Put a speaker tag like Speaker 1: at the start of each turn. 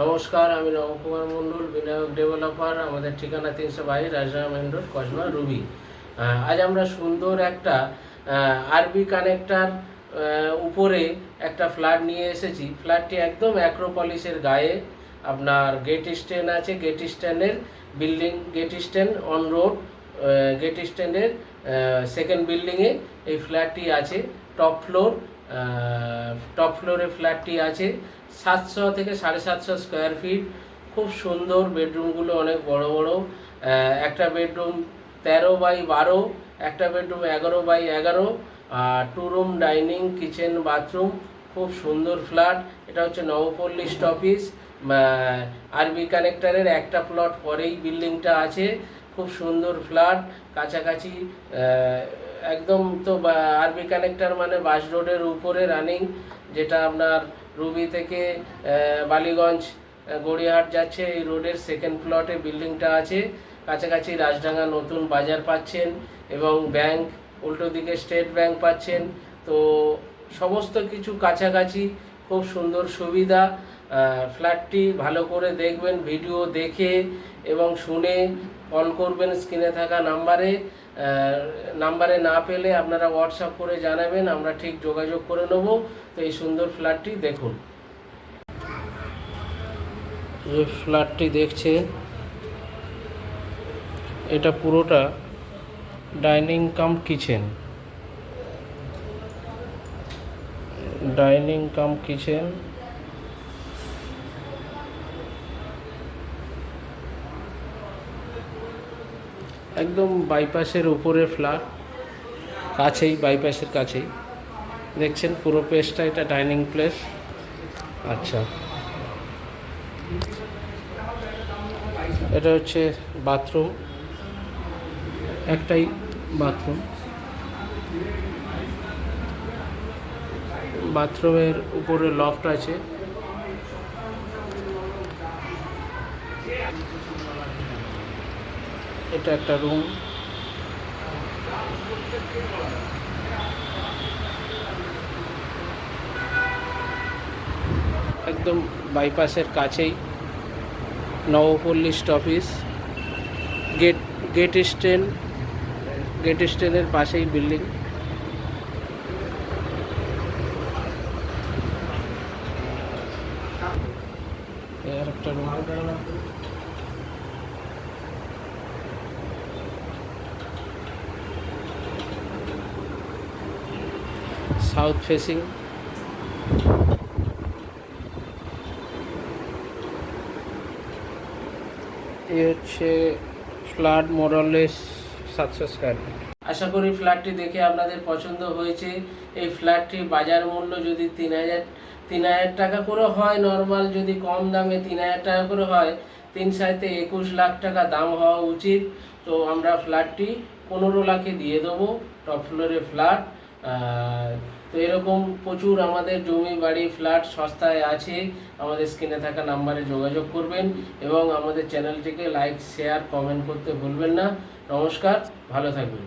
Speaker 1: নমস্কার, আমি নবকুমার মণ্ডল, বিনায়ক ডেভেলপার আমাদের ঠিকানা তিনশো বাইশ Rajram main road, Kasba, Ruby. আজ আমরা সুন্দর একটা আরবি কানেক্টার উপরে একটা ফ্ল্যাট নিয়ে এসেছি। ফ্ল্যাটটি একদম অ্যাক্রোপলিসের গায়ে। আপনার গেট স্ট্যান্ড আছে গেট স্ট্যান্ডের building gate stand on road gate স্ট্যান্ডের সেকেন্ড বিল্ডিংয়ে এই ফ্ল্যাটটি আছে টপ ফ্লোর টপ ফ্লোরে ফ্ল্যাটটি আছে। সাতশো থেকে সাড়ে সাতশো স্কোয়ার ফিট খুব সুন্দর বেডরুমগুলো অনেক বড় বড়। একটা বেডরুম তেরো বাই বারো, একটা বেডরুম এগারো বাই এগারো, আর two room dining kitchen bathroom খুব সুন্দর ফ্ল্যাট এটা হচ্ছে নবপল্লী স্টপিস আরবি কানেক্টারের একটা প্লট পরেই বিল্ডিংটা আছে। খুব সুন্দর ফ্ল্যাট কাছাকাছি একদম তো আরবি কানেক্টার মানে বাস রোডের উপরে রানিং যেটা আপনার রুবি থেকে বালিগঞ্জ গড়িয়াহাট যাচ্ছে। এই রোডের সেকেন্ড প্লটে বিল্ডিংটা আছে। কাছাকাছি রাজডাঙ্গা নতুন বাজার পাচ্ছেন এবং ব্যাংক উল্টো দিকে স্টেট ব্যাংক পাচ্ছেন। তো সমস্ত কিছু কাছাকাছি, খুব সুন্দর সুবিধা। ফ্ল্যাটটি ভালো করে দেখবেন ভিডিও দেখে এবং শুনে কল করবেন স্ক্রিনে থাকা নাম্বারে নাম্বারে না পেলে আপনারা হোয়াটসঅ্যাপ করে জানাবেন, আমরা ঠিক যোগাযোগ করে নেব। তো এই সুন্দর ফ্ল্যাটটি দেখুন। যে ফ্ল্যাটটি দেখছেন এটা পুরোটা dining cum kitchen dining cum kitchen একদম বাইপাসের উপরে ফ্ল্যাট কাছেই বাইপাসের কাছেই। দেখছেন পুরো প্লেসটা এটা ডাইনিং প্লেস আচ্ছা। এটা হচ্ছে বাথরুম একটাই বাথরুম বাথরুমের উপরে লফট আছে। এটা একটা রুম একদম বাইপাসের কাছেই নবপল্লী স্টপিস গেট গেট স্ট্যান্ড গেট স্ট্যান্ডের পাশেই বিল্ডিং একটা রুম সাউথ ফেসিং। এই হচ্ছে ফ্ল্যাট মোরালেস সাতশো স্কোয়ার আশা করি ফ্ল্যাটটি দেখে আপনাদের পছন্দ হয়েছে। এই ফ্ল্যাটটির বাজার মূল্য যদি তিন হাজার তিন হাজার টাকা করে হয় নর্মাল যদি কম দামে তিন হাজার টাকা করে হয়, তিন সাইতে একুশ লাখ টাকা দাম হওয়া উচিত। তো আমরা ফ্ল্যাটটি পনেরো লাখে দিয়ে দেবো টপ ফ্লোরে ফ্ল্যাট। তো এরকম প্রচুর আমাদের জমি, বাড়ি, ফ্ল্যাট সস্তায় আছে। আমাদের স্ক্রিনে থাকা নাম্বারে যোগাযোগ করবেন এবং আমাদের চ্যানেলটিকে লাইক শেয়ার কমেন্ট করতে ভুলবেন না। নমস্কার, ভালো থাকবেন।